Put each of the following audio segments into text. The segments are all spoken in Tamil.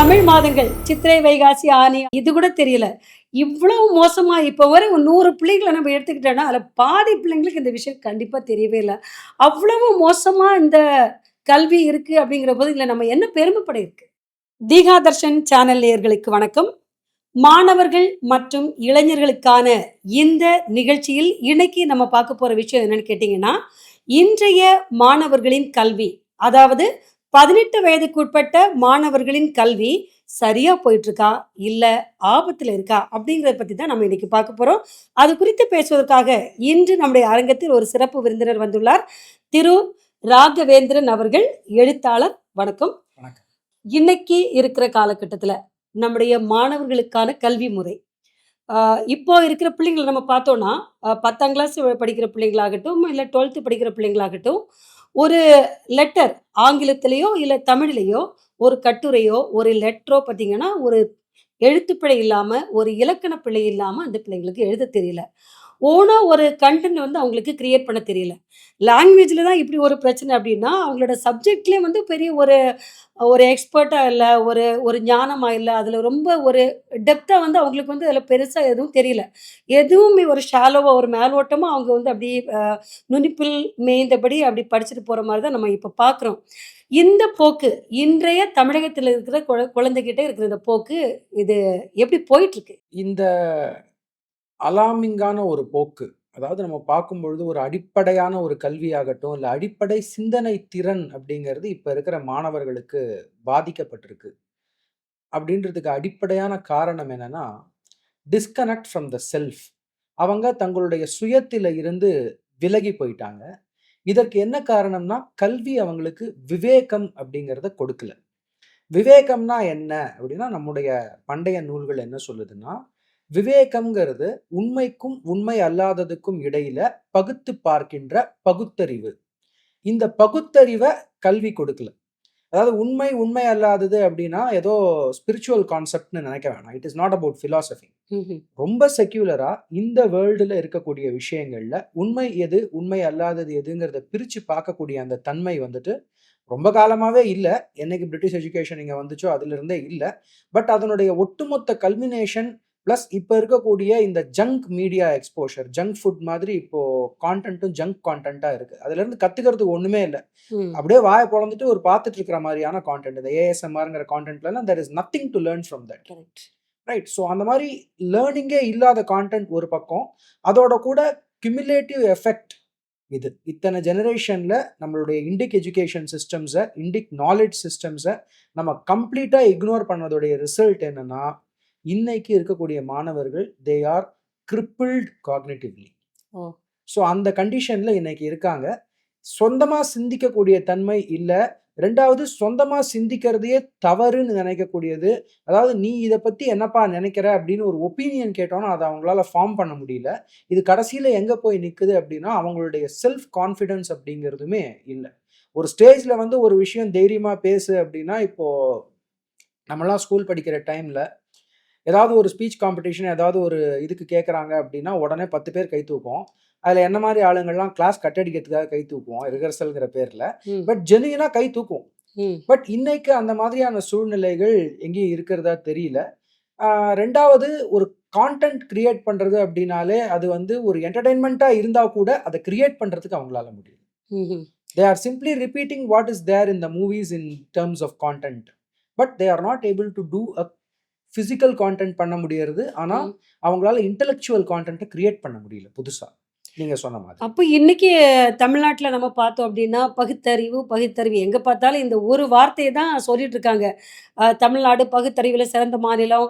தமிழ் மாதங்கள் சித்திரை வைகாசி ஆனி இது கூட தெரியல. இவ்வளவு மோசமா இப்போ வரை நூறு பிள்ளைங்களை நம்ம எடுத்துக்கிட்டோம்னா அதில் பாதி பிள்ளைங்களுக்கு இந்த விஷயம் கண்டிப்பா தெரியவே இல்லை. அவ்வளவு மோசமா இந்த கல்வி இருக்கு அப்படிங்கிற போது இதில் நம்ம என்ன பெருமைப்பட இருக்கு? தீகா தர்ஷன் சேனல் நேயர்களுக்கு வணக்கம். மாணவர்கள் மற்றும் இளைஞர்களுக்கான இந்த நிகழ்ச்சியில் இன்னைக்கு நம்ம பார்க்க போற விஷயம் என்னன்னு கேட்டிங்கன்னா இன்றைய மாணவர்களின் கல்வி அதாவது பதினெட்டு வயதுக்குட்பட்ட மாணவர்களின் கல்வி சரியா போயிட்டு இருக்கா இல்ல ஆபத்துல இருக்கா? அப்படிங்கறத பத்தி தான் நம்ம இன்னைக்கு பார்க்க போறோம். அது குறித்து பேசுவதற்காக இன்று நம்முடைய அரங்கத்தில் ஒரு சிறப்பு விருந்தினர் வந்துள்ளார். திரு ராகவேந்திரன் அவர்கள். எழுத்தாளர். வணக்கம். இன்னைக்கு இருக்கிற காலகட்டத்துல நம்முடைய மாணவர்களுக்கான கல்வி முறை. இப்போ இருக்கிற பிள்ளைங்களை நம்ம பார்த்தோம்னா ஆஹ் பத்தாம் கிளாஸ் படிக்கிற பிள்ளைங்களாகட்டும் இல்லை டுவெல்த்து படிக்கிற பிள்ளைங்களாகட்டும் ஒரு லெட்டர் ஆங்கிலத்திலேயோ இல்லை தமிழ்லேயோ ஒரு கட்டுரையோ ஒரு லெட்டரோ பார்த்தீங்கன்னா ஒரு எழுத்துப்பிழை இல்லாமல் ஒரு இலக்கண பிழை இல்லாமல் அந்த பிள்ளைங்களுக்கு எழுத தெரியல. ஓனாக ஒரு கண்டென்ட் வந்து அவங்களுக்கு கிரியேட் பண்ண தெரியல. லாங்குவேஜில் தான் இப்படி ஒரு பிரச்சனை அப்படின்னா அவங்களோட சப்ஜெக்ட்லேயே வந்து பெரிய ஒரு ஒரு எக்ஸ்பர்ட்டாக இல்லை ஒரு ஒரு ஞானமாக இல்லை அதில் ரொம்ப ஒரு டெப்த்தாக வந்து அவங்களுக்கு வந்து அதில் பெருசாக எதுவும் தெரியல. எதுவுமே ஒரு ஷாலோவாக ஒரு மேலோட்டமாக அவங்க வந்து அப்படியே நுனிப்பில் மேய்ந்தபடி அப்படி படிச்சுட்டு போகிற மாதிரி தான் நம்ம இப்போ பார்க்குறோம் இந்த போக்கு இன்றைய தமிழகத்தில் இருக்கிற குழ குழந்தைகிட்ட இருக்கிற இந்த போக்கு இது எப்படி போயிட்டுருக்கு இந்த அலாமிங்கான ஒரு போக்கு. அதாவது நம்ம பார்க்கும் பொழுது ஒரு அடிப்படையான ஒரு கல்வியாகட்டும் இல்லை அடிப்படை சிந்தனை திறன் அப்படிங்கிறது இப்போ இருக்கிற மாணவர்களுக்கு பாதிக்கப்பட்டிருக்கு. அப்படின்றதுக்கு அடிப்படையான காரணம் என்னன்னா டிஸ்கனெக்ட் ஃப்ரம் த செல்ஃப் அவங்க தங்களுடைய சுயத்தில இருந்து விலகி போயிட்டாங்க. இதற்கு என்ன காரணம்னா கல்வி அவங்களுக்கு விவேகம் அப்படிங்கிறத கொடுக்கல. விவேகம்னா என்ன அப்படின்னா நம்முடைய பண்டைய நூல்கள் என்ன சொல்லுதுன்னா விவேகம்ங்கிறது உண்மைக்கும் உண்மை அல்லாததுக்கும் இடையில பகுத்து பார்க்கின்ற பகுத்தறிவு. இந்த பகுத்தறிவை கல்வி கொடுக்கல. அதாவது உண்மை உண்மை அல்லாதது அப்படின்னா ஏதோ ஸ்பிரிச்சுவல் கான்செப்ட்னு நினைக்க வேணாம். It is not about philosophy. ரொம்ப செக்யூலரா இந்த வேர்ல்டுல இருக்கக்கூடிய விஷயங்கள்ல உண்மை எது உண்மை அல்லாதது எதுங்கிறத பிரிச்சு பார்க்கக்கூடிய அந்த தன்மை வந்துட்டு ரொம்ப காலமாவே இல்ல. என்னைக்கு பிரிட்டிஷ் எஜுகேஷன் இங்க வந்துச்சோ அதுல இருந்தே இல்ல. பட் அதனுடைய ஒட்டுமொத்த கல்மினேஷன் ப்ளஸ் இப்போ இருக்கக்கூடிய இந்த junk media exposure junk food மாதிரி இப்போ கான்டென்ட்டும் ஜங்க் கான்டென்ட்டா இருக்கு. அதுல இருந்து கத்துக்கிறதுக்கு ஒண்ணுமே இல்லை. அப்படியே வாயை பொழந்துட்டு ஒரு பார்த்துட்டு இருக்கிற மாதிரியான கான்டென்ட் இந்த ஏஎஸ்எம்ஆர்ங்கிற கான்டென்ட்லாம் there is nothing to learn from that correct right so அந்த மாதிரி லேர்னிங்கே இல்லாத கான்டென்ட் ஒரு பக்கம். அதோட கூட கிமுலேட்டிவ் எஃபெக்ட் இது. இத்தனை ஜெனரேஷனில் நம்மளுடைய இண்டிக் எஜுகேஷன் சிஸ்டம்ஸை இண்டிக் நாலேஜ் சிஸ்டம்ஸை நம்ம கம்ப்ளீட்டாக இக்னோர் பண்ணதோடைய ரிசல்ட் என்னன்னா இன்னைக்கு இருக்கக்கூடிய மாணவர்கள் தே ஆர் கிரிப்பிள்ட் காக்னிட்டிவ்லி. ஸோ அந்த கண்டிஷனில் இன்னைக்கு இருக்காங்க. சொந்தமாக சிந்திக்கக்கூடிய தன்மை இல்லை. ரெண்டாவது சொந்தமாக சிந்திக்கிறதையே தவறுன்னு நினைக்கக்கூடியது. அதாவது நீ இதை பற்றி என்னப்பா நினைக்கிற அப்படின்னு ஒரு ஒப்பீனியன் கேட்டோன்னா அதை அவங்களால ஃபார்ம் பண்ண முடியல. இது கடைசியில் எங்கே போய் நிற்குது அப்படின்னா அவங்களுடைய செல்ஃப் கான்ஃபிடன்ஸ் அப்படிங்கிறதுமே இல்லை. ஒரு ஸ்டேஜில் வந்து ஒரு விஷயம் தைரியமாக பேசு அப்படின்னா இப்போது நம்மலாம் ஸ்கூல் படிக்கிற டைமில் ஏதாவது ஒரு ஸ்பீச் காம்படிஷன் ஏதாவது ஒரு இதுக்கு கேட்குறாங்க அப்படின்னா உடனே பத்து பேர் கை தூக்கும் அதில் என்ன மாதிரி ஆளுங்கள்லாம் கிளாஸ் கட்டடிக்கிறதுக்காக கை தூக்குவோம் ரிஹர்சல்ங்கிற பேரில். பட் ஜெனுயினாக கை தூக்கும் ம். பட் இன்னைக்கு அந்த மாதிரியான சூழ்நிலைகள் எங்கேயும் இருக்கிறதா தெரியல. ரெண்டாவது ஒரு கான்டென்ட் கிரியேட் பண்றது அப்படின்னாலே அது வந்து ஒரு என்டர்டைன்மெண்ட்டாக இருந்தா கூட அதை கிரியேட் பண்றதுக்கு அவங்களால முடியும். They are simply repeating what is there in the movies in terms of content but they are not able to do a physical content பண்ண முடியறது ஆனால். அவங்களால இன்டெலெக்சுவல் கான்டென்ட்டை கிரியேட் பண்ண முடியல புதுசா நீங்க சொன்ன மாதிரி. அப்போ இன்னைக்கு தமிழ்நாட்டில் நம்ம பார்த்தோம் அப்படின்னா பகுத்தறிவு பகுத்தறிவு. எங்கே பார்த்தாலும் இந்த ஒரு வார்த்தையை தான் சொல்லிட்டு இருக்காங்க. தமிழ்நாடு பகுத்தறிவில் சிறந்த மாநிலம்.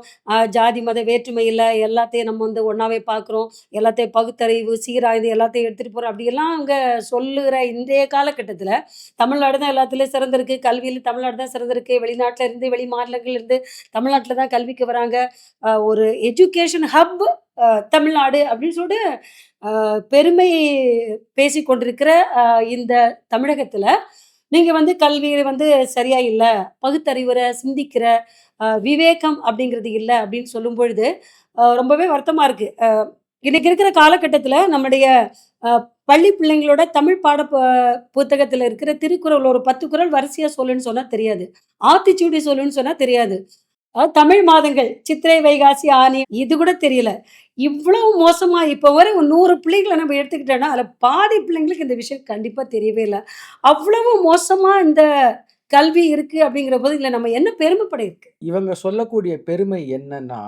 ஜாதி மத வேற்றுமை இல்லை. எல்லாத்தையும் நம்ம வந்து ஒன்றாவே பார்க்குறோம். எல்லாத்தையும் பகுத்தறிவு சீராய்ந்து எல்லாத்தையும் எடுத்துகிட்டு போகிறோம் அப்படியெல்லாம் அவங்க சொல்லுகிற இன்றைய காலகட்டத்தில் தமிழ்நாடு தான் எல்லாத்துலேயும் சிறந்திருக்கு. கல்வியில் தமிழ்நாடு தான் சிறந்திருக்கு. வெளிநாட்டில் இருந்து வெளி மாநிலங்கள்லேருந்து தமிழ்நாட்டில் தான் கல்விக்கு வராங்க. ஒரு எஜுகேஷன் ஹப் தமிழ்நாடு அப்படின்னு சொல்லிட்டு பெருமை பேசி கொண்டிருக்கிற இந்த தமிழகத்தில் நீங்கள் வந்து கல்வி வந்து சரியாக இல்லை பகுத்தறிவுரை சிந்திக்கிற விவேகம் அப்படிங்கிறது இல்லை அப்படின்னு சொல்லும் பொழுது ரொம்பவே வருத்தமாக இருக்குது இன்றைக்கி இருக்கிற காலகட்டத்தில் நம்முடைய பள்ளி பிள்ளைங்களோட தமிழ் பாட புத்தகத்தில் இருக்கிற திருக்குறள் ஒரு 10 குறள் வரிசையா சொல்லுன்னு சொன்னால் தெரியாது. ஆத்திச்சூடி சொல்லுன்னு சொன்னால் தெரியாது. தமிழ் மாதங்கள் சித்திரை, வைகாசி, ஆனி இது கூட தெரியல. இவ்வளவு மோசமா இப்போ வரை நூறு பிள்ளைகளை நம்ம எடுத்துக்கிட்டோம்னா, அதில் பாதி பிள்ளைங்களுக்கு இந்த விஷயம் கண்டிப்பா தெரியவே இல்லை அவ்வளவு மோசமா இந்த கல்வி இருக்கு அப்படிங்கிறபோது, இல்லை நம்ம என்ன பெருமைப்பட இருக்கு? இவங்க சொல்லக்கூடிய பெருமை என்னன்னா,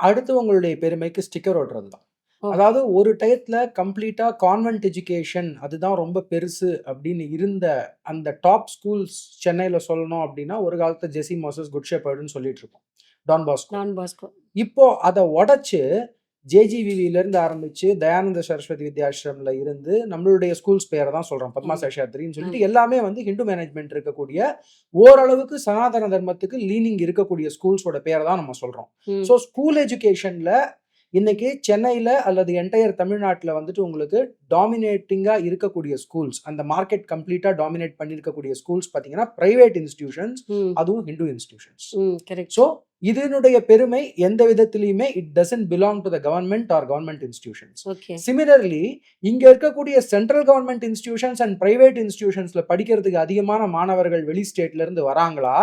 அடுத்தவங்களுடைய பெருமைக்கு ஸ்டிக்கர் ஓடுறது தான். அதாவது ஒரு டயத்துல கம்ப்ளீட்டா கான்வென்ட் எஜுகேஷன் அதுதான் ரொம்ப பெருசு அப்படின்னு இருந்த அந்த டாப் ஸ்கூல்ஸ் சென்னையில சொல்லணும் அப்படின்னா, ஒரு காலத்துல ஜெசி மோசஸ், குட் ஷெப்பர்டுன்னு சொல்லிட்டு இருப்போம். Don Bosco. Don Bosco. இப்போ அத உடைச்சு ஜேஜிவிவில இருந்து ஆரம்பிச்சு, தயானந்த சரஸ்வதி வித்யாஷ்ரம்ல இருந்து நம்மளுடைய ஸ்கூல்ஸ் பேர தான் சொல்றோம். பத்மா. சேஷாத்ரின்னு. சொல்லிட்டு எல்லாமே வந்து ஹிந்து மேனேஜ்மென்ட் இருக்கக்கூடிய, ஓரளவுக்கு சனாதன தர்மத்துக்கு லீனிங் இருக்கக்கூடிய ஸ்கூல்ஸோட பேர தான் நம்ம சொல்றோம். ம். ஸோ ஸ்கூல் எஜுகேஷன்ல இன்னைக்கு சென்னையில அல்லது என்டயர் தமிழ்நாட்டுல வந்துட்டு உங்களுக்கு டாமினேட்டிங்கா இருக்கக்கூடிய ஸ்கூல்ஸ், அந்த மார்க்கெட் கம்ப்ளீட்டா டாமினேட் பண்ணியிருக்கக்கூடிய ஸ்கூல்ஸ் பார்த்தீங்கன்னா, பிரைவேட் இன்ஸ்டிடியூஷன்ஸ். அதுவும் ஹிந்து இன்ஸ்டிடியூஷன்ஸ். ஸோ இதனுடைய பெருமை எந்த விதத்திலயுமே it doesn't belong to the government or government institutions. Similarly இங்க இருக்கக்கூடிய central government institutions and private இன்ஸ்டிடியூஷன்ஸ்ல படிக்கிறதுக்கு அதிகமான மாணவர்கள் வெளி ஸ்டேட்ல இருந்து வராங்களா?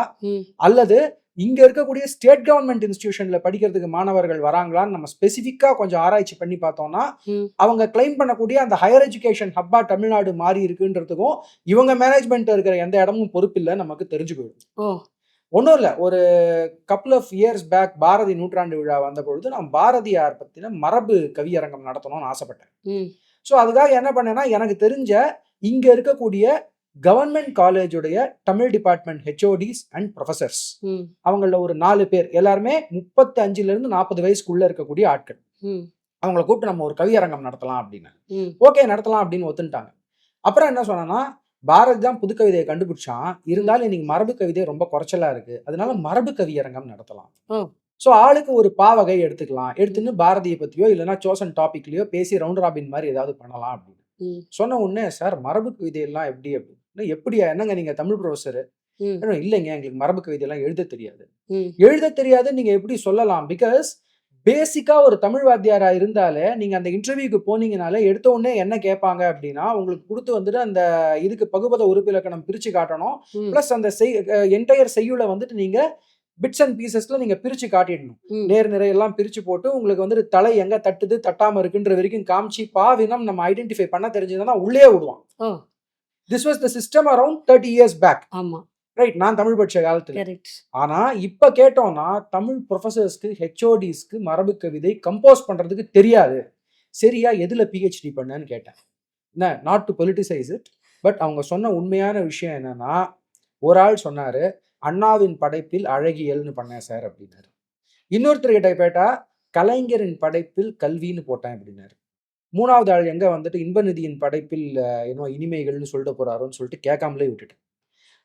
அல்லது இங்க இருக்கக்கூடிய ஸ்டேட் கவர்ன்மென்ட் இன்ஸ்டிடியூஷன்ல படிக்கிறதுக்கு மாணவர்கள் வராங்களான்னு நம்ம ஸ்பெசிஃபிக்கா கொஞ்சம் ஆராய்ச்சி பண்ணி பார்த்தோம்னா. அவங்க கிளைம் பண்ணக்கூடிய அந்த ஹையர் எஜுகேஷன் ஹப்பா தமிழ்நாடு மாறி இருக்குன்றதுக்கும், இவங்க மேனேஜ்மென்ட்ல இருக்கிற எந்த இடமும் பொறுப்பில்ல நமக்கு தெரிஞ்சு போயிடும். ஒண்ணும் இல்ல. ஒரு couple of years back Bharathi நூற்றாண்டு விழா வந்தபொழுது, நான் பாரதியார் பத்தின மரபு கவியரங்கம் நடத்தணும்னு ஆசைப்பட்டேன். ஸோ அதுக்காக என்ன பண்ணேன்னா, எனக்கு தெரிஞ்ச இங்க இருக்கக்கூடிய government காலேஜுடைய Tamil department HODs and professors. ம். அவங்கள்ல ஒரு 4 பேர். எல்லாருமே 35ல இருந்து 40 வயசுக்குள்ள இருக்கக்கூடிய ஆட்கள். அவங்கள கூப்பிட்டு நம்ம ஒரு கவியரங்கம் நடத்தலாம் அப்படின்னு. ஓகே நடத்தலாம் அப்படின்னு ஒத்துன்ட்டாங்க. அப்புறம் என்ன சொன்னேன்னா, பாரதி தான் புது கவிதைய கண்டுபிடிச்சான். இருந்தாலும் இன்னைக்கு மரபு கவிதை ரொம்ப குறைச்சலா இருக்கு. அதனால மரபு கவியரங்கம் நடத்தலாம். ஸோ ஆளுக்கு ஒரு பாவகை எடுத்துக்கலாம். எடுத்துன்னு பாரதிய பத்தியோ, இல்லன்னா சோசன் டாபிக்லயோ பேசி ரவுண்ட் ராபின் மாரி ஏதாவது பண்ணலாம் அப்படின்னு. சொன்ன உடனே, "சார் மரபு கவிதையெல்லாம் எப்படி?" அப்படின்னு. "எப்படியா? என்னங்க நீங்க தமிழ் புரொஃபசரு?" ம். "இல்லைங்க எங்களுக்கு மரபு கவிதையெல்லாம் எழுதத் தெரியாது." ம். எழுதத் தெரியாதுன்னு நீங்க எப்படி சொல்லலாம்? பிகாஸ் பேசிக்கா ஒரு தமிழ் வாத்தியாரா இருந்தாலே, நீங்க அந்த இன்டர்வியூக்கு போனீங்கனாலே, எடுத்த உடனே என்ன கேட்பாங்க அப்படின்னா, உங்களுக்கு குடுத்து வந்துட்டு அந்த இதுக்கு பகுபத உறுப்பிலக்கணம் பிரிச்சு காட்டணும். பிளஸ் அந்த செய் என்டயர் செய்யுள வந்துட்டு நீங்க பிட்ஸ் அண்ட் பீசஸ்ல நீங்க பிரிச்சு காட்டிடணும். நேர், நிறை எல்லாம் பிரிச்சு போட்டு, உங்களுக்கு வந்துட்டு தலை எங்க தட்டுது, தட்டாம இருக்குன்ற வரைக்கும் காமிச்சு, பாவினம் நம்ம ஐடென்டிஃபை பண்ண தெரிஞ்சதுன்னா தான் உள்ளயே விடுவான். This was the system around 30 years back. ஆமா. ரைட். நான் தமிழ் படிச்ச காலத்துல. ஆனா, இப்ப கேட்டோம்னா, தமிழ் புரொஃபசர்ஸ்க்கு, ஹெச்ஓடிஸ்க்கு மரபு கவிதை கம்போஸ் பண்றதுக்கு தெரியாது. சரியா எதுல பிஹெச்டி பண்ணன்னு கேட்டேன். என்ன not to politicize it. But அவங்க சொன்ன உண்மையான விஷயம் என்னன்னா, ஒரு ஆள் சொன்னாரு, "அண்ணாவின் படைப்பில் அழகியல்னு பண்ணேன் சார்" அப்படின்னாரு. இன்னொருத்தர்கிட்ட கேட்டா, "கலைஞரின் படைப்பில் கல்வின்னு போட்டேன்" அப்படின்னாரு. மூணாவது ஆள் எங்கே வந்துட்டு, "இன்பநிதியின் படைப்பில் என்னமோ இனிமைகள்னு சொல்லிட்டு போகிறாருன்னு சொல்லிட்டு கேட்காமலே விட்டுட்டேன்.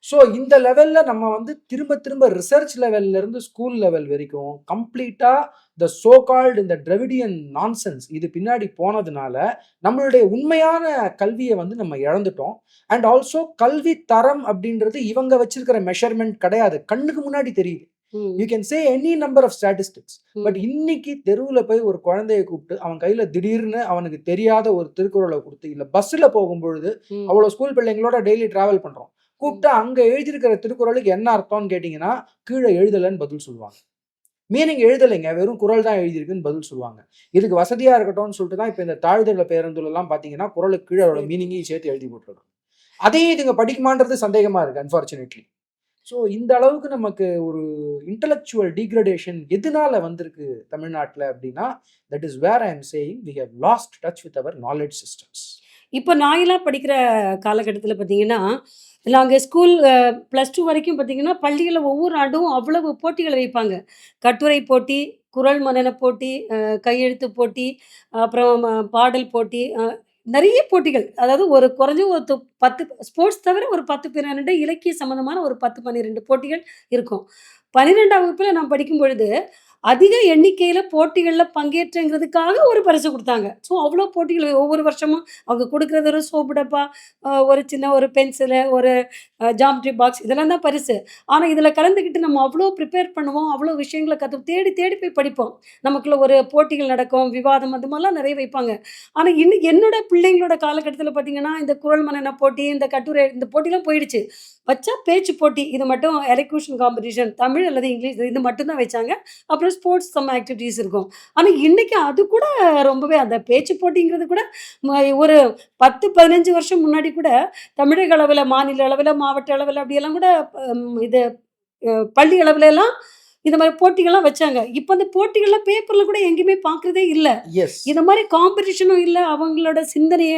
ஸோ இந்த லெவலில் நம்ம வந்து திரும்ப திரும்ப ரிசர்ச் லெவல்ல இருந்து ஸ்கூல் லெவல் வரைக்கும் கம்ப்ளீட்டாக த சோ கால்ட் இந்த டிராவிடியன் நான்சென்ஸ் இது பின்னாடி போனதுனால, நம்மளுடைய உண்மையான கல்வியை வந்து நம்ம இழந்துட்டோம். அண்ட் ஆல்சோ கல்வி தரம் அப்படின்றது இவங்க வச்சிருக்கிற மெஷர்மெண்ட் கிடையாது. கண்ணுக்கு முன்னாடி தெரியுது. You can say any number of statistics. But. இன்னைக்கு தெருவுல போய் ஒரு குழந்தைய கூப்பிட்டு, அவன் கையில திடீர்னு அவனுக்கு தெரியாத ஒரு திருக்குறள குடுத்து, இல்ல பஸ்ல போகும்பொழுது, ம். அவ்வளோ ஸ்கூல் பிள்ளைங்களோட டெய்லி டிராவல் பண்றோம். கூப்பிட்டா அங்க எழுதியிருக்கிற திருக்குறளுக்கு என்ன அர்த்தம்னு கேட்டீங்கன்னா, கீழ எழுதலன்னு பதில் சொல்லுவாங்க. மீனிங் எழுதலைங்க. வெறும் குறள் தான் எழுதியிருக்குன்னு பதில் சொல்லுவாங்க. இதுக்கு வசதியா இருக்கட்டும்னு சொல்லிட்டு தான் இப்ப இந்த தாழ்தர பேருந்துலலாம் பார்த்தீங்கன்னா, குறளுக்கு கீழ அதோட. மீனிங்கையும் சேர்த்து எழுதி போட்டுருக்காங்க. அதையும் இதுங்க படிக்குமான்றது சந்தேகமா இருக்கு அன்பார்ச்சுனேட்லி. ஸோ இந்த அளவுக்கு நமக்கு ஒரு இன்டலெக்சுவல் டிகிரடேஷன் எதனால வந்திருக்கு தமிழ்நாட்டில் அப்படின்னா, that is where I am saying we have lost touch with our knowledge systems. இப்போ நாயெல்லாம் படிக்கிற காலகட்டத்தில் பார்த்தீங்கன்னா, நாங்கள் ஸ்கூல் ப்ளஸ் டூ வரைக்கும் பார்த்தீங்கன்னா, பள்ளிகளில் ஒவ்வொரு ஆண்டும் அவ்வளவு போட்டிகள் வைப்பாங்க. கட்டுரை போட்டி, குரல் மனன போட்டி, கையெழுத்து போட்டி, அப்புறம் பாடல் போட்டி, நிறைய போட்டிகள். அதாவது ஒரு குறைஞ்ச ஒரு பத்து ஸ்போர்ட்ஸ் தவிர ஒரு 10, 12 இலக்கிய சம்மந்தமான ஒரு 10, 12 போட்டிகள் இருக்கும். பன்னிரெண்டாம் வகுப்பில் நான் படிக்கும் பொழுது, அதிக எண்ணிக்கையில் போட்டிகளில் பங்கேற்றங்கிறதுக்காக ஒரு பரிசு கொடுத்தாங்க ஸோ அவ்வளோ போட்டிகள் ஒவ்வொரு வருஷமும் அவங்க கொடுக்குறது ஒரு சோப்பு டப்பா, ஒரு சின்ன ஒரு பென்சிலு, ஒரு ஜாமெட்ரி பாக்ஸ் இதெல்லாம் தான் பரிசு. ஆனால் இதில் கலந்துக்கிட்டு நம்ம அவ்வளோ ப்ரிப்பேர் பண்ணுவோம். அவ்வளோ விஷயங்களை கற்று தேடி தேடி போய் படிப்போம். நமக்குள்ள ஒரு போட்டிகள் நடக்கும், விவாதம் அது மாதிரிலாம் நிறைய வைப்பாங்க. ஆனால் இன்னும் என்னோட பிள்ளைங்களோட காலகட்டத்தில் பார்த்தீங்கன்னா, இந்த குரல் மன்னன போட்டி, இந்த கட்டுரை இந்த போட்டிலாம் போயிடுச்சு. வச்சா பேச்சு போட்டி. இது மட்டும் எலக்யூஷன் காம்படிஷன் தமிழ் அல்லது இங்கிலீஷ் இது மட்டும் தான் வச்சாங்க. அப்புறம் ஸ்போர்ட்ஸ் சம் ஆக்டிவிட்டீஸ் இருக்கும். ஆனா இன்னைக்கு அது கூட ரொம்பவே அந்த பேச்சு போட்டிங்கிறது கூட ஒரு 10, 15 வருஷம் முன்னாடி கூட தமிழக அளவுல, மாநில அளவுல, மாவட்ட அளவுல அப்படியெல்லாம் கூட இது பள்ளி அளவுலலாம் இந்த மாரி போட்டிகள்லாம் வச்சாங்க. இப்ப அந்த போட்டிகள்லாம் பேப்பர்ல கூட எங்கேயுமே பார்க்குறதே இல்ல. இந்த மாரி காம்படிஷனும் இல்ல. அவங்களோட சிந்தனைய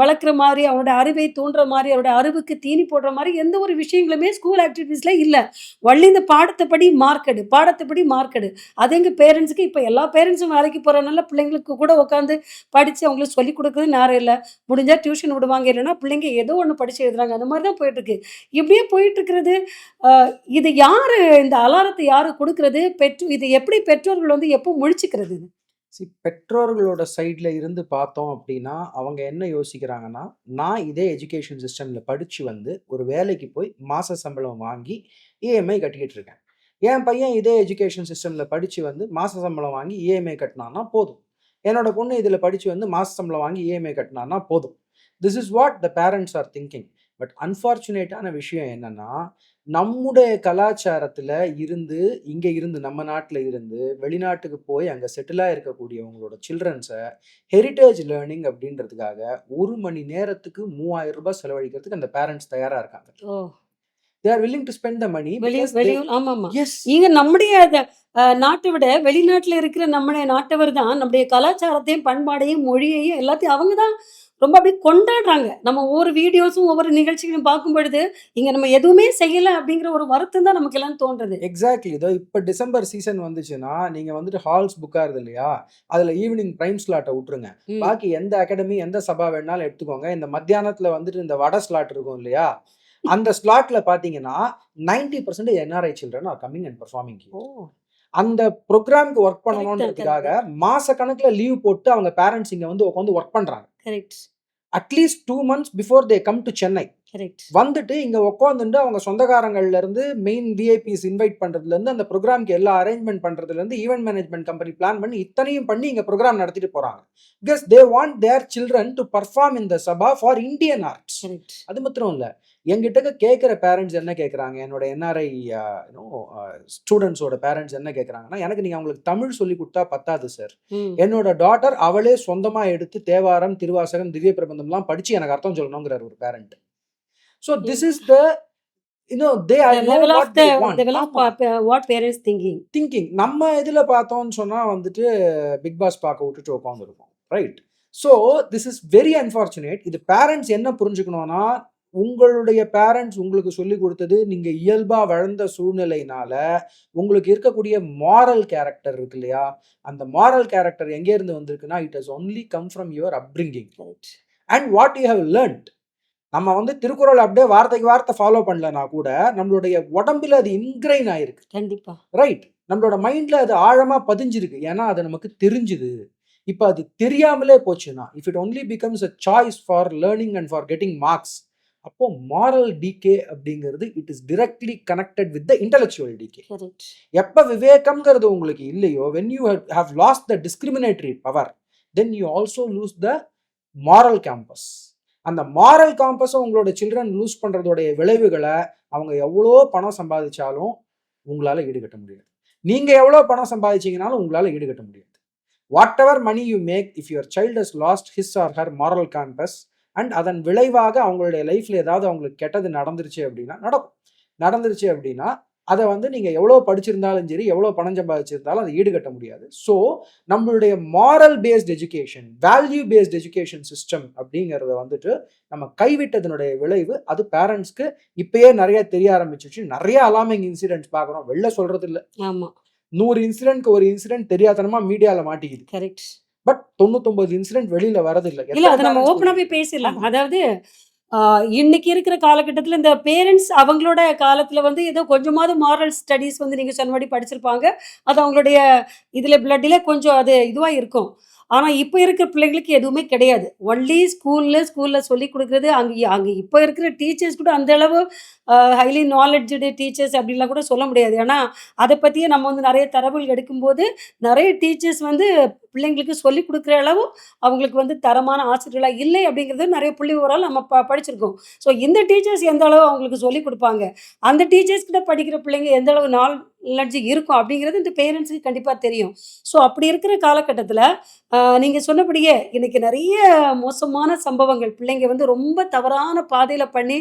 வளர்க்குற மாதிரி அவனோட அறிவை தூண்டுற மாதிரி அவரோட அறிவுக்கு தீனி போடுற மாதிரி எந்த ஒரு விஷயங்களுமே ஸ்கூல் ஆக்டிவிட்டீஸில் இல்லை வள்ளி இந்த பாடத்தைப்படி மார்க்கெடு பாடத்தைப்படி மார்க்கெடு அது எங்கள் பேரண்ட்ஸுக்கு இப்போ எல்லா பேரண்ட்ஸும் வேலைக்கு போகிறனால பிள்ளைங்களுக்கு கூட உட்காந்து படித்து அவங்களுக்கு சொல்லிக் கொடுக்குறது நேரம் இல்லை முடிஞ்சால் டியூஷன் விடுவாங்க. இல்லைன்னா பிள்ளைங்க ஏதோ ஒன்று படித்து எழுதுறாங்க. அந்த மாதிரி தான் போயிட்டுருக்கு. இப்படியே போயிட்டுருக்கிறது, இது யார் இந்த அலாரத்தை யார் கொடுக்குறது பெற்று இது எப்படி பெற்றோர்கள் வந்து எப்போ முழிச்சுக்கிறது சி பெற்றோர்களோட சைடில் இருந்து பார்த்தோம் அப்படின்னா, அவங்க என்ன யோசிக்கிறாங்கன்னா, நான் இதே எஜுகேஷன் சிஸ்டமில் படித்து வந்து, ஒரு வேலைக்கு போய் மாத சம்பளம் வாங்கி இஎம்ஐ கட்டிக்கிட்டு இருக்கேன். என் பையன் இதே எஜுகேஷன் சிஸ்டமில் படித்து வந்து மாத சம்பளம் வாங்கி இஎம்ஐ கட்டினான்னா போதும். என்னோட பொண்ணு இதில் படித்து வந்து மாத சம்பளம் வாங்கி இஎம்ஐ கட்டினான்னா போதும். This is what the parents are thinking. But அன்ஃபார்ச்சுனேட்டான விஷயம் என்னன்னா, நம்முடைய கலாச்சாரத்துல இருந்து, இங்க இருந்து நம்ம நாட்டுல இருந்து வெளிநாட்டுக்கு போய் அங்க செட்டில் ஆயிருக்கக்கூடியவங்களோட சில்ட்ரன்ஸ ஹெரிடேஜ் லேர்னிங் அப்படின்றதுக்காக 1 மணி நேரத்துக்கு ரூ. 3000 செலவழிக்கிறதுக்கு அந்த பேரண்ட்ஸ் தயாரா இருக்காங்க. ஓ! They are willing to spend the money வெளியூர் பிகாஸ் தே வெளியூர் ஆமாமா. எஸ். இங்க நம்முடைய த அ நாட்ட விட வெளிநாட்டுல இருக்கிற நம்முடைய நாட்டவர் தான் நம்முடைய கலாச்சாரத்தையும், பண்பாடையும், மொழியையும் எல்லாத்தையும் அவங்க தான் ரொம்ப அப்படியே கொண்டாடுறாங்க. நம்ம ஒவ்வொரு வீடியோஸும், ஒவ்வொரு நிகழ்ச்சிகளையும் பார்க்கும்பொழுது, இங்க நம்ம எதுவுமே செய்யல அப்படிங்கிற ஒரு வருத்தம் தான் நமக்கு எல்லாம் தோன்றுது. எக்ஸாக்ட்லி. இதோ இப்ப டிசம்பர் சீசன் வந்துச்சுன்னா, நீங்க வந்துட்டு ஹால்ஸ் புக் ஆகுது இல்லையா? அதுல ஈவினிங் பிரைம் ஸ்லாட்ட உட்டுருங்க. ம். பாக்கி எந்த அகாடமி, எந்த சபா வேணாலும் எடுத்துக்கோங்க. இந்த மத்தியானத்துல வந்துட்டு இந்த வட ஸ்லாட் இருக்கும் இல்லையா? அந்த ஸ்லாட்ல பார்த்தீங்கன்னா, 90% NRI children are coming and performing. அந்த புரோகிராம்க்கு ஒர்க் பண்ணணுன்றதுக்காக கரெக்ட். மாசக்கணக்குல லீவ் போட்டு அவங்க பேரண்ட்ஸ் இங்க வந்து உட்காந்து ஒர்க் பண்றாங்க. Correct. At least 2 months before they come to Chennai. வந்துட்டு இங்க உட்காந்துண்டு அவங்க சொந்தக்காரங்கள்ல இருந்து மெயின் விஐபிஸ் இன்வைட் பண்றதுல இருந்து, அந்த புரோகிராம்க்கு எல்லா அரேஞ்ச்மென்ட் பண்றதுல இருந்து, ஈவென்ட் மேனேஜ்மென்ட் கம்பெனி பிளான் பண்ணி இத்தனையும் பண்ணி இங்க புரோகிராம் நடத்திட்டு போறாங்க. Because they want their children to perform in the Sabha for Indian arts. அது மாத்திரம் இல்ல. என்கிட்டக்க கேட்கிற பேரண்ட்ஸ் என்ன கேட்கறாங்க? என்னோட என்ஆர்ஐ ஸ்டூடண்ட்ஸோட பேரண்ட்ஸ் என்ன கேட்கறாங்கன்னா, எனக்கு நீங்க அவங்களுக்கு தமிழ் சொல்லிக் குடுத்தா பத்தாது சார். என்னோட டாட்டர் அவளே சொந்தமா எடுத்து தேவாரம், திருவாசகம், திவ்ய பிரபந்தம்லாம் படிச்சு எனக்கு அர்த்தம் சொல்லணும்ங்கிறாரு ஒரு parent. So this is the. நம்ம இதுல பார்த்தோம்னு சொன்னா வந்துட்டு பிக் பாஸ் பார்க்க விட்டுட்டு உட்கார்ந்திருப்போம். Right. So this is very unfortunate. இது பேரண்ட்ஸ் என்ன புரிஞ்சுக்கணும்னா, உங்களுடைய பேரண்ட்ஸ் உங்களுக்கு சொல்லிக் குடுத்தது நீங்க இயல்பா வளர்ந்த சூழ்நிலையினால, உங்களுக்கு இருக்கக்கூடிய மாரல் கேரக்டர் இருக்கு இல்லையா? அந்த மாரல் கேரக்டர் எங்கேருந்து வந்திருக்குன்னா, it has only come from your upbringing. And what you have learnt. நம்ம வந்து திருக்குறள் அப்படியே வார்த்தைக்கு வார்த்தை ஃபாலோ பண்ணலனா கூட, நம்மளுடைய உடம்பில அது இன்கிரைன் ஆயிருக்கு. கண்டிப்பா. ரைட். நம்மளோட மைண்ட்ல அது ஆழமா பதிஞ்சிருக்கு. ஏன்னா அது நமக்கு தெரிஞ்சுது. இப்ப அது தெரியாமலே போச்சுன்னா, if it only becomes a choice for learning and for getting marks. அப்போ மாரல் டீகே அப்படிங்கிறது it is directly connected with the intellectual decay. எப்ப விவேகம்ங்கிறது உங்களுக்கு இல்லையோ, when you have lost the discriminatory power, then you also lose the moral compass. அந்த மாரல் காம்பஸ உங்களோட சில்ட்ரன் லூஸ் பண்றதோடைய விளைவுகள, அவங்க எவ்வளோ பணம் சம்பாதிச்சாலும் உங்களால ஈடுகட்ட முடியாது. நீங்க எவ்வளோ பணம் சம்பாதிச்சீங்கனாலும் உங்களால ஈடுகட்ட முடியாது. Whatever money you make, if your child has lost his or her moral compass and அதன் விளைவாக அவங்களுடைய லைஃப்ல ஏதாவது அவங்களுக்கு கெட்டது நடந்துருச்சு அப்படின்னா நடக்கும். நடந்துருச்சு அப்படின்னா, அத வந்து நீங்க எவ்வளோ படிச்சிருந்தாலும் சரி, எவ்வளோ பணம் சம்பாதிச்சிருந்தாலும் அத ஈடுகட்ட முடியாது. ஸோ நம்மளுடைய moral based education, value based education system அப்படிங்கிறத வந்துட்டு நம்ம கைவிட்டதனுடைய விளைவு, அது பேரண்ட்ஸ்க்கு இப்பயே நெறைய தெரிய ஆரம்பிச்சுருச்சு. நெறைய அலார்மிங் இன்சிடென்ட்ஸ் பார்க்குறோம். வெளில சொல்றது இல்ல. ஆமா. 100 இன்சிடென்ட்க்கு ஒரு இன்சிடென்ட் தெரியாத்தனமா மீடியால மாட்டிக்குது. கரெக்ட். பட் 99 இன்சிடென்ட் வெளியில வரதில்ல. இல்ல அத நம்ம ஓப்பனாவே பேசிடலாம். அதாவது இன்னைக்கு இருக்கிற காலகட்டத்துல இந்த பேரண்ட்ஸ் அவங்களோட காலத்துல வந்து ஏதோ கொஞ்சமாவது மாரல் ஸ்டடீஸ் வந்து நீங்க சொன்னபடி படிச்சிருப்பாங்க. அது அவங்களுடைய இதுல பிளட்ல கொஞ்சம் அது இதுவா இருக்கும். ஆனால் இப்போ இருக்கிற பிள்ளைங்களுக்கு எதுவுமே கிடையாது. ஒன்லி ஸ்கூலில் ஸ்கூலில் சொல்லிக் கொடுக்குறது அங்கே அங்கே இப்போ இருக்கிற டீச்சர்ஸ் கூட அந்த அளவு ஹைலி நாலெட்ஜு டீச்சர்ஸ் அப்படின்லாம் கூட சொல்ல முடியாது. ஏன்னா, அதை பற்றியே நம்ம வந்து நிறைய தரவுகள் எடுக்கும்போது, நிறைய டீச்சர்ஸ் வந்து பிள்ளைங்களுக்கு சொல்லிக் கொடுக்குற அளவு அவங்களுக்கு வந்து தரமான ஆசிரியர்களாக இல்லை அப்படிங்கிறது நிறைய புள்ளி விவரம் நம்ம ப படிச்சிருக்கோம். ஸோ இந்த டீச்சர்ஸ் எந்த அளவு அவங்களுக்கு சொல்லிக் கொடுப்பாங்க அந்த டீச்சர்ஸ் கிட்ட படிக்கிற பிள்ளைங்க எந்த அளவு நாலெட்ஜ் இருக்கும் அப்படிங்கிறது இந்த பேரண்ட்ஸுக்கு கண்டிப்பாக தெரியும். ஸோ அப்படி இருக்கிற காலகட்டத்தில் நீங்கள் சொன்னபடியே இன்றைக்கி நிறைய மோசமான சம்பவங்கள் பிள்ளைங்க வந்து ரொம்ப தவறான பாதையில் பண்ணி,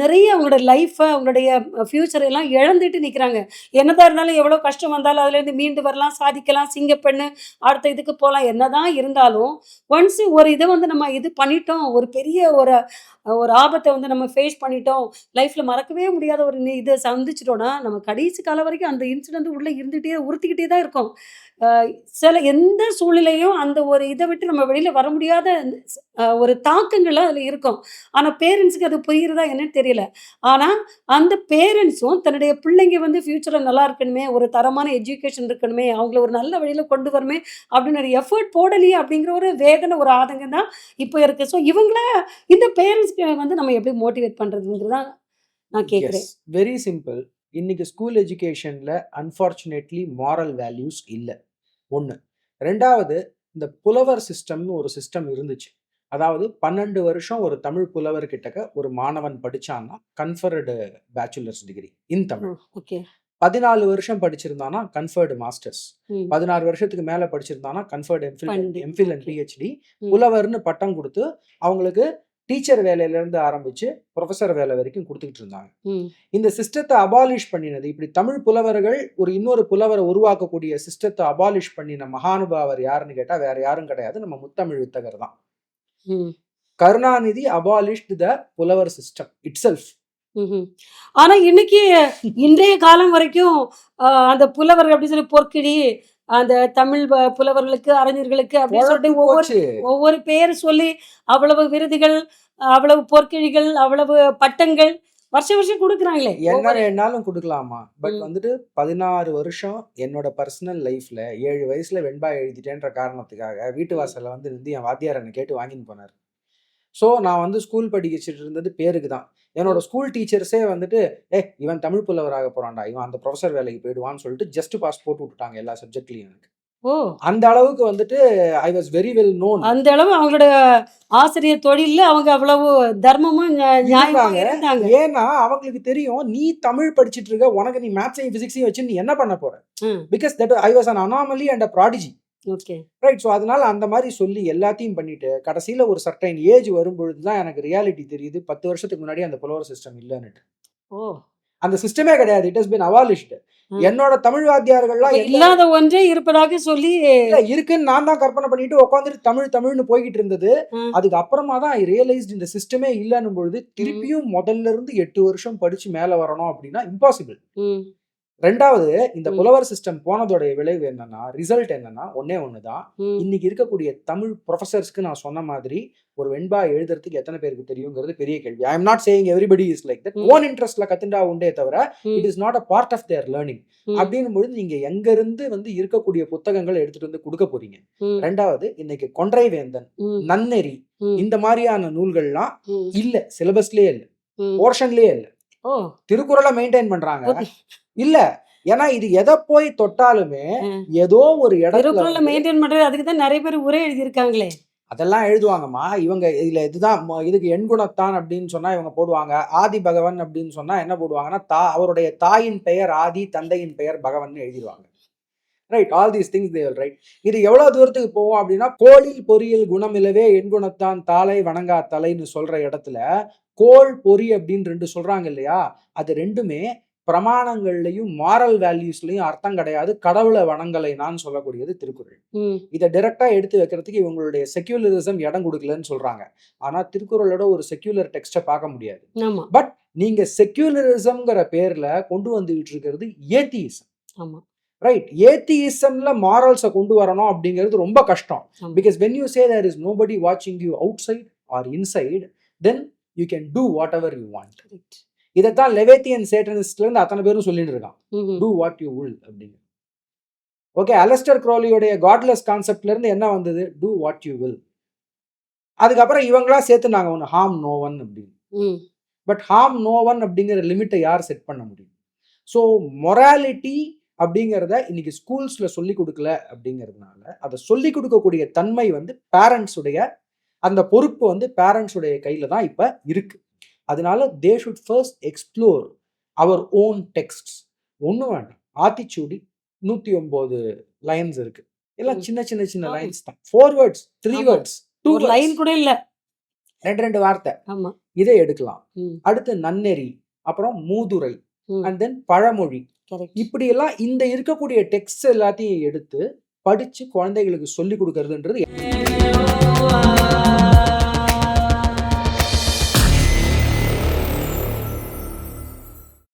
நிறைய அவங்களோட லைஃப்பை அவங்களுடைய ஃபியூச்சர் எல்லாம் இழந்துட்டு நிற்கிறாங்க என்னதான் இருந்தாலும் எவ்வளோ கஷ்டம் வந்தாலும் அதுலேருந்து மீண்டு வரலாம், சாதிக்கலாம், சிங்கப்பெண்ணு, அடுத்த இதுக்கு போகலாம் என்னதான் இருந்தாலும், ஒன்ஸ் ஒரு இதை வந்து நம்ம இது பண்ணிட்டோம், ஒரு பெரிய ஒரு ஒரு ஆபத்தை வந்து நம்ம ஃபேஸ் பண்ணிட்டோம், லைஃப்பில் மறக்கவே முடியாத ஒரு நி சந்திச்சிட்டோன்னா நம்ம கடைசி காலம் வரைக்கும் அந்த இன்சிடென்ட் உள்ளே இருந்துகிட்டே உறுத்திக்கிட்டே தான் இருக்கும். சில எந்த சூழ்நிலையும் அந்த ஒரு இதை விட்டு நம்ம வெளியில் வர முடியாத ஒரு தாக்கங்கள்லாம் அதில் இருக்கும். ஆனால் பேரண்ட்ஸுக்கு அது புரியுறதா என்னன்னு தெரியல. ஆனால் அந்த பேரண்ட்ஸும் தன்னுடைய பிள்ளைங்க வந்து ஃப்யூச்சரில் நல்லா இருக்கணுமே, ஒரு தரமான எஜுகேஷன் இருக்கணுமே, அவங்கள ஒரு நல்ல வழியில் கொண்டு வரணுமே அப்படின்னு ஒரு எஃபோர்ட் போடலையே அப்படிங்கிற ஒரு வேதனை, ஒரு ஆதங்கம் தான் இப்போ இருக்கு. ஸோ இவங்கள இந்த பேரண்ட்ஸ்க்கு வந்து நம்ம எப்படி மோட்டிவேட் பண்ணுறதுங்கிறது தான் நான் கேட்குறேன் வெரி சிம்பிள். இன்னைக்கு ஸ்கூல் எஜுகேஷனில் அன்ஃபார்ச்சுனேட்லி மாரல் வேல்யூஸ் இல்லை ஒன்று ரெண்டாவது இந்த புலவர் சிஸ்டம்னு ஒரு சிஸ்டம் இருந்துச்சு. அதாவது 12 வருஷம் ஒரு தமிழ் புலவர் கிட்டக்க ஒரு மாணவன் படிச்சான்னா, conferred bachelors degree in! Tamil. Okay. 14 வருஷம் படிச்சிருந்தான்னா, கன்ஃபர்டு மாஸ்டர்ஸ். 16 வருஷத்துக்கு மேல படிச்சிருந்தான்னா, conferred MPhil MPhil and. PhD. ம். புலவர்ன்னு பட்டம் குடுத்து, அவங்களுக்கு டீச்சர் வேலையிலேருந்து ஆரம்பிச்சு, புரொஃபசர் வேலை வரைக்கும் குடுத்துக்கிட்டு இருந்தாங்க. இந்த சிஸ்டத்த அபாலிஷ் பண்ணினது, இப்படி தமிழ் புலவர்கள் ஒரு இன்னொரு புலவர உருவாக்கக்கூடிய சிஸ்டத்த அபாலிஷ் பண்ணின மகானுபாவர் யாருன்னு கேட்டா, வேற யாரும் கிடையாது. நம்ம முத்தமிழ் வித்தகர் தான். கருணாநிதி அபாலிஷ்ட் த புலவர் சிஸ்டம் இட்செல்ஃப். ம்ஹ்ம். ஆனா, இன்னைக்கு இன்றைய காலம் வரைக்கும் அந்த புலவர் அப்படின்னு சொல்லி பொற்கிழி, அந்த தமிழ் புலவர்களுக்கு, அறிஞர்களுக்கு அப்படின்னு சொல்லிட்டு ஒவ்வொரு. ஒவ்வொரு பேர் சொல்லி அவ்வளவு விருதுகள், அவ்வளவு பொற்கிழிகள், அவ்வளவு பட்டங்கள் வருஷம் வருஷம் குடுக்குறாங்களே! என்ன வேணாலும் குடுக்கலாமா? பட். வந்துட்டு 16 வருஷம் என்னோட பர்சனல் லைஃப்ல 7 வயசுல வெண்பா எழுதிட்டேன்ற காரணத்துக்காக, வீட்டு. வாசல்ல வந்து நின்னு என் வாத்தியார் என்ன கேட்டு வாங்கின்னு போனாரு. ஸோ, நான் வந்து ஸ்கூல் படிச்சிட்டு இருந்தது பேருக்கு தான். என்னோட. ஸ்கூல் டீச்சர்ஸே வந்துட்டு, "ஏய்! இவன் தமிழ் புலவர் ஆகப் போறான்டா. இவன் அந்த புரொஃபசர் வேலைக்கு போயிடுவான்னு" சொல்லிட்டு ஜஸ்ட் பாஸ் போட்டு விட்டுட்டாங்க எல்லா சப்ஜெக்ட்லயும் எனக்கு. ஓ! அந்த அளவுக்கு வந்துட்டு I was very well known. அந்த அளவு அவங்களோட ஆசிரியர் தொழில்ல அவங்க அவ்வளவு தர்மமும், நியா நியாயமும் இருந்தாங்க. இருந்தாங்க. ஏன்னா, அவங்களுக்கு தெரியும், நீ தமிழ் படிச்சிட்டு இருக்க. உனக்கு நீ மேத்ஸையும், பிசிக்ஸையும் வச்சு நீ என்ன பண்ண போற? Because that I was an anomaly and a prodigy. Okay. Right. So, அதனால அந்த மாரி சொல்லி எல்லாத்தையும் பண்ணிட்டு, கடைசியில ஒரு சர்டைன் ஏஜ் வரும்பொழுது தான் எனக்கு ரியாலிட்டி தெரியுது. 10 வருஷத்துக்கு முன்னாடி அந்த புலவர் சிஸ்டம் இல்லன்னுட்டு. ஓ! அந்த சிஸ்டமே கிடையாது. It has been abolished. ம். என்னோட தமிழ் வாத்தியார்கள்லாம் இல்லாத ஒன்றே இருப்பதாக சொல்லி இருக்குன்னு நான் தான் கற்பனை பண்ணிட்டு உட்காந்துட்டு தமிழ் தமிழ்னு போய்க்கிட்டு இருந்தது. அதுக்கு அப்புறமா தான் ஐ ரியலைஸ்ட் இந்த சிஸ்டமே இல்லன்னும் பொழுது. திருப்பியும் முதல்ல இருந்து 8 வருஷம் படிச்சு மேல வரணும் அப்படின்னா இம்பாசிபிள். 2வது இந்த. புலவர் சிஸ்டம் போனதோட விளைவு என்னன்னா, ரிசல்ட் என்னன்னா, ஒண்ணே ஒண்ணு தான். ம். இன்னைக்கு இருக்கக்கூடிய தமிழ் புரொஃபசர்ஸ்க்கு நான் சொன்ன மாதிரி, ஒரு வெண்பா எழுதுறதுக்கு எத்தன பேருக்கு தெரியுங்கிறது பெரிய கேள்வி. I am not saying everybody is like that. Own இன்ட்ரெஸ்ட்ல கத்துண்டா உண்டே தவிர. It is not a part of their learning. அப்படின்னும் பொழுது நீங்க எங்க இருந்து வந்து இருக்கக்கூடிய புத்தகங்கள எடுத்துட்டு வந்து குடுக்க போறீங்க? 2வது இன்னைக்கு கொன்றை வேந்தன். நன்னெறி. இந்த மாரியான நூல்கள்லாம். இல்ல. சிலபஸ்லயே இல்ல. போர்ஷன்லயே இல்ல. திருக்குறள மெயின்டெயின் பண்றாங்க. இல்ல. ஏன்னா இது எத போய் தொட்டாலுமே. ஏதோ ஒரு இடத்துல மெயின்டெயின் பண்றது அதுக்கு தான் நெறைய பேர் உரை எழுதியிருக்காங்களே! அதெல்லாம் எழுதுவாங்கம்மா. இவங்க இதுல இதுதான் இதுக்கு எண்குணத்தான் அப்படின்னு சொன்னா இவங்க போடுவாங்க. ஆதி பகவன் அப்படின்னு சொன்னா என்ன போடுவாங்கன்னா, தா அவருடைய தாயின் பெயர் ஆதி, தந்தையின் பெயர் பகவன்னு எழுதிருவாங்க. Right. All these things they will write. இது எவ்வளவு தூரத்துக்கு போகும் அப்படின்னா, கோளில் பொறியில் குணமிலவே எண்குணத்தான் தாளை வணங்கா தலைன்னு சொல்ற இடத்துல, கோள், பொறி அப்படின்னு 2 சொல்றாங்க இல்லையா? அது 2மே பிரமாணங்கள்லயும், மாரல் வேல்யூஸ்லயும் அர்த்தம் கிடையாது. கடவுள வணங்கலைனான்னு சொல்லக்கூடியது திருக்குறள். இத டைரக்ட்டா எடுத்து வைக்கிறதுக்கு இவங்களுடைய செக்யூலரிசம் இடம் குடுக்கலன்னு சொல்றாங்க. ஆனா திருக்குறளோட ஒரு செக்யூலர் டெக்ஸ்ட்ட பார்க்க முடியாது. பட் நீங்க செக்யூலரிசம்ங்கிற பேர்ல கொண்டு வந்துகிட்டு இருக்கிறது ஏத்தியிசம். ரைட். ஏத்தியிசம்ல மாரல்ஸ கொண்டு வரணும் அப்படிங்கிறது ரொம்ப கஷ்டம். Because when you say there is nobody வாட்சிங் you outside or inside, then you can do whatever you want இதைத்தான் லெவேத்தியன் சேட்டனிஸ்ட்ல இருந்து அத்தனை பேரும் சொல்லிட்டு இருக்கான் டூ வாட் யூ வில் அப்படின்னு. ஓகே அலஸ்டர் க்ரோலியோடைய காட்லெஸ் கான்செப்ட்ல இருந்து என்ன வந்தது? டூ வாட் யூ வில் அதுக்கப்புறம் இவங்களா சேர்த்துனாங்க ஒன்று ஹார்ம் நோ ஒன் அப்படின்னு. பட் ஹார்ம் நோ ஒன் அப்படிங்கிற லிமிட்டை யார் செட் பண்ண முடியும்? ஸோ மொராலிட்டி அப்படிங்கிறத இன்னைக்கு ஸ்கூல்ஸ்ல சொல்லி கொடுக்கல அப்படிங்கிறதுனால அதை சொல்லி கொடுக்கக்கூடிய தன்மை வந்து பேரண்ட்ஸுடைய அந்த பொறுப்பு வந்து பேரண்ட்ஸுடைய கையில தான் இப்ப இருக்கு. அதனால they should first explore our own texts ஒன்றும் வேண்டாம் ஆத்திச்சூடி நூத்தி ஒன்பது லைன்ஸ் இருக்கு. எல்லாம். சின்ன சின்ன சின்ன. லைன்ஸ் தான். Four words three. Words two line கூட இல்ல. ரெண்டு ரெண்டு வார்த்தை. இதை எடுக்கலாம். அடுத்து நன்னெறி அப்புறம் மூதுரை. அண்ட் தென் பழமொழி. கரெக்ட் இப்படி எல்லாம் இந்த இருக்கக்கூடிய டெக்ஸ்ட் எல்லாத்தையும் எடுத்து படிச்சு குழந்தைகளுக்கு சொல்லி கொடுக்கறதுன்றது